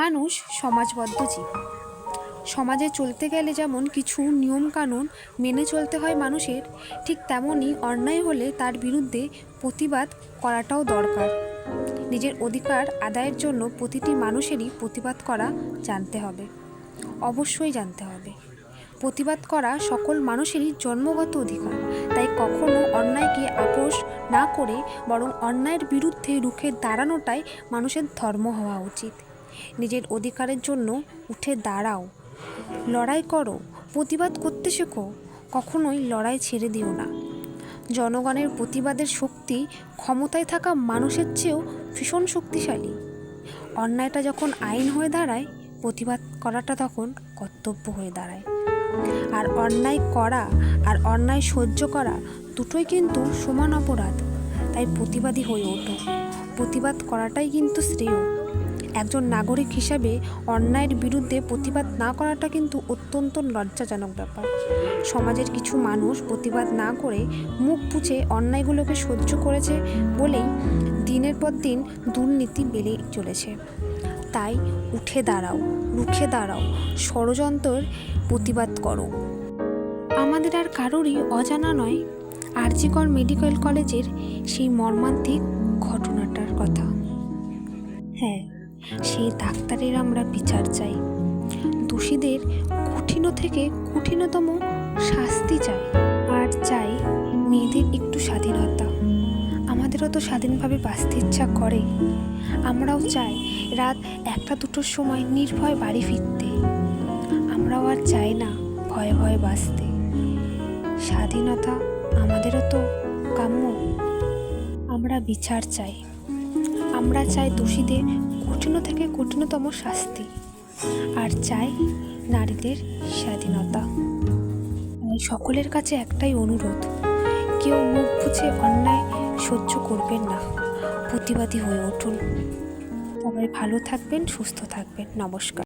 মানুষ সমাজবদ্ধ জীব। সমাজে চলতে গেলে যেমন কিছু নিয়মকানুন মেনে চলতে হয় মানুষের, ঠিক তেমনই অন্যায় হলে তার বিরুদ্ধে প্রতিবাদ করাটাও দরকার। নিজের অধিকার আদায়ের জন্য প্রতিটি মানুষেরই প্রতিবাদ করা জানতে হবে। অবশ্যই জানতে হবে। প্রতিবাদ করা সকল মানুষেরই জন্মগত অধিকার, তাই কখনো অন্যায়কে আপোষ না করে বরং অন্যায়ের বিরুদ্ধে রুখে দাঁড়ানোটাই মানুষের ধর্ম হওয়া উচিত। নিজের অধিকারের জন্য উঠে দাঁড়াও। লড়াই করো, প্রতিবাদ করতে শেখো, কখনোই লড়াই ছেড়ে দিও না। জনগণের প্রতিবাদের শক্তি ক্ষমতায় থাকা মানুষের চেয়েও ভীষণ শক্তিশালী। অন্যায়টা যখন আইন হয়ে দাঁড়ায়, প্রতিবাদ করাটা তখন কর্তব্য হয়ে দাঁড়ায়। আর অন্যায় করা আর অন্যায় সহ্য করা দুটোই কিন্তু সমান অপরাধ, তাই প্রতিবাদী হয়ে ওঠো। প্রতিবাদ করাটাই কিন্তু শ্রেয়। একজন নাগরিক হিসাবে অন্যায়ের বিরুদ্ধে প্রতিবাদ না করাটা কিন্তু অত্যন্ত লজ্জাজনক ব্যাপার। সমাজের কিছু মানুষ প্রতিবাদ না করে মুখ পুছে অন্যায়গুলোকে সহ্য করেছে বলেই দিনের পর দিন দুর্নীতি বেড়ে চলেছে। তাই উঠে দাঁড়াও, রুখে দাঁড়াও, ষড়যন্ত্রের প্রতিবাদ করো। আমাদের আর কারোরই অজানা নয়, আরজিকর মেডিকেল কলেজের সেই মর্মান্তিক ঘটনাটার কথা। হ্যাঁ সেই ডাক্তারের আমরা বিচার চাই। দোষীদের কঠিন থেকে কঠিনতম শাস্তি চাই। আর চাই মেয়েদের একটু স্বাধীনতা। আমাদেরও তো স্বাধীনভাবে বাঁচতে ইচ্ছা করে। আমরাও চাই রাত একটা দুটোর সময় নির্ভয় বাড়ি ফিরতে। আমরাও আর চাই না ভয়ে ভয়ে বাঁচতে। স্বাধীনতা আমাদেরও তো কাম্য। আমরা বিচার চাই। আমরা চাই দোষীদের কঠিন থেকে কঠিনতম শাস্তি। আর চাই নারীদের স্বাধীনতা। তাই সকলের কাছে একটাই অনুরোধ, কেউ মুখ বুঝে অন্যায় সহ্য করবেন না, প্রতিবাদী হয়ে উঠুন। সবাই ভালো থাকবেন, সুস্থ থাকবেন। নমস্কার।